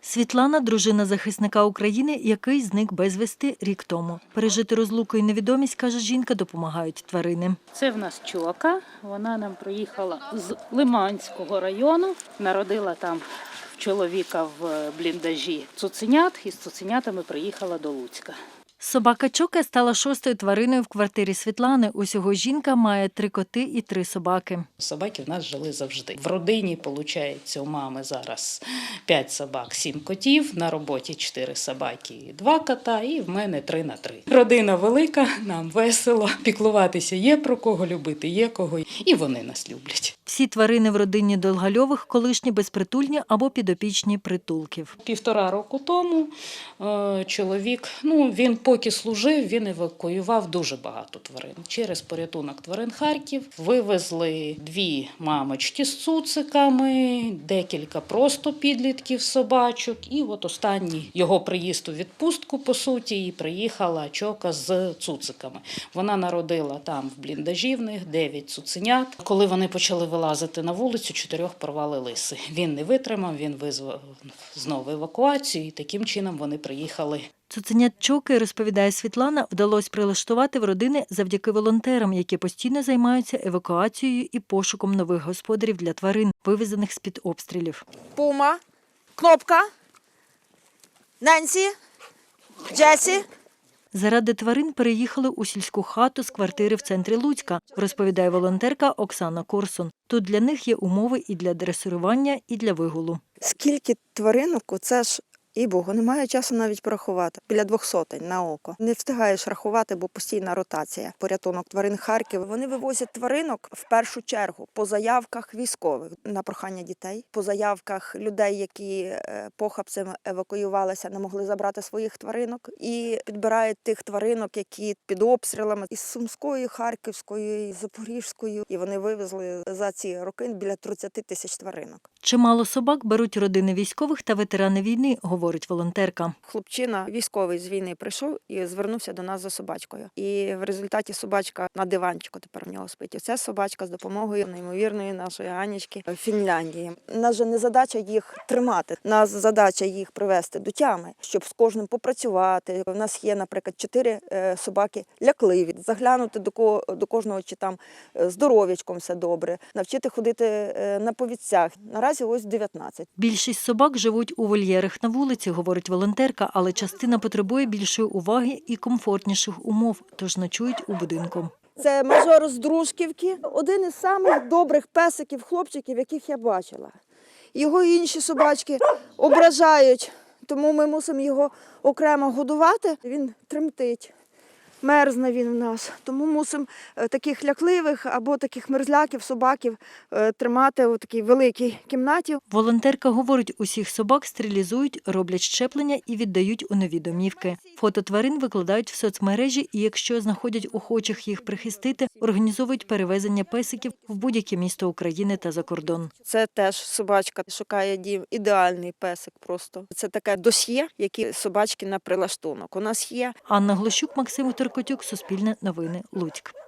Світлана, дружина захисника України, який зник безвісти рік тому. Пережити розлуку і невідомість, каже жінка, допомагають тварини. Це в нас чока. Вона нам приїхала з Лиманського району. Народила там чоловіка в бліндажі цуценят, і з цуценятами приїхала до Луцька. Собака Чока стала шостою твариною в квартирі Світлани. Усього жінка має три коти і три собаки. Собаки в нас жили завжди. В родині, виходить, у мами зараз 5 собак, 7 котів, на роботі 4 собаки і 2 кота, і в мене 3 на 3. Родина велика, нам весело, піклуватися є про кого, любити є кого, і вони нас люблять. Всі тварини в родині Долгальових колишні безпритульні або підопічні притулків. Півтора року тому е, чоловік, ну він поки служив, він евакуював дуже багато тварин. Через порятунок тварин Харків вивезли дві мамочки з цуциками, декілька просто підлітків собачок. І от останній його приїзд у відпустку, по суті, і приїхала чока з цуциками. Вона народила там в бліндажі в них дев'ять цуценят. Коли вони почали вилазити на вулицю, чотирьох порвали лиси. Він не витримав, він визвав знову евакуацію, і таким чином вони приїхали Цуценят Чоки, розповідає Світлана, вдалося прилаштувати в родини завдяки волонтерам, які постійно займаються евакуацією і пошуком нових господарів для тварин, вивезених з-під обстрілів. Пума, Кнопка, Ненсі, Джесі. Заради тварин переїхали у сільську хату з квартири в центрі Луцька, розповідає волонтерка Оксана Корсун. Тут для них є умови і для дресирування, і для вигулу. Скільки тваринок, це ж і Богу, немає часу навіть порахувати. Біля двох сотень на око. Не встигаєш рахувати, бо постійна ротація. Порятунок тварин Харків. Вони вивозять тваринок в першу чергу по заявках військових на прохання дітей, по заявках людей, які е, похабцем евакуювалися, не могли забрати своїх тваринок, і підбирають тих тваринок, які під обстрілами із Сумської, Харківської, і Запорізької. І вони вивезли за ці роки біля 30 тисяч тваринок. Чимало собак беруть родини військових та ветерани війни, говорить волонтерка. Хлопчина військовий з війни прийшов і звернувся до нас за собачкою. І в результаті собачка на диванчику тепер в нього спить. І Це собачка з допомогою неймовірної нашої Анічки в Фінляндії. У нас же не задача їх тримати. У нас задача їх привести до тями, щоб з кожним попрацювати. У нас є, наприклад, чотири е, собаки лякливі, заглянути до ко- до кожного, чи там е, здоров'ячком все добре, навчити ходити е, на повідцях. Наразі ось 19. Більшість собак живуть у вольєрах на вулиці, говорить волонтерка, але частина потребує більшої уваги і комфортніших умов, тож ночують у будинку. Це мажор з Дружківки, один із самих добрих песиків, хлопчиків, яких я бачила. Його інші собачки ображають, тому ми мусимо його окремо годувати. Він тремтить. Мерзне він в нас, тому мусимо е, таких лякливих або таких мерзляків, собаків е, тримати у такій великій кімнаті. Волонтерка говорить, усіх собак стерилізують, роблять щеплення і віддають у нові домівки. Фото тварин викладають в соцмережі, і якщо знаходять охочих їх прихистити, організовують перевезення песиків в будь-яке місто України та за кордон. Це теж собачка шукає дім. Ідеальний песик просто. Це таке досьє, які собачки на прилаштунок. У нас є Анна Глощук, Максим Теркотюк, Суспільне новини, Луцьк.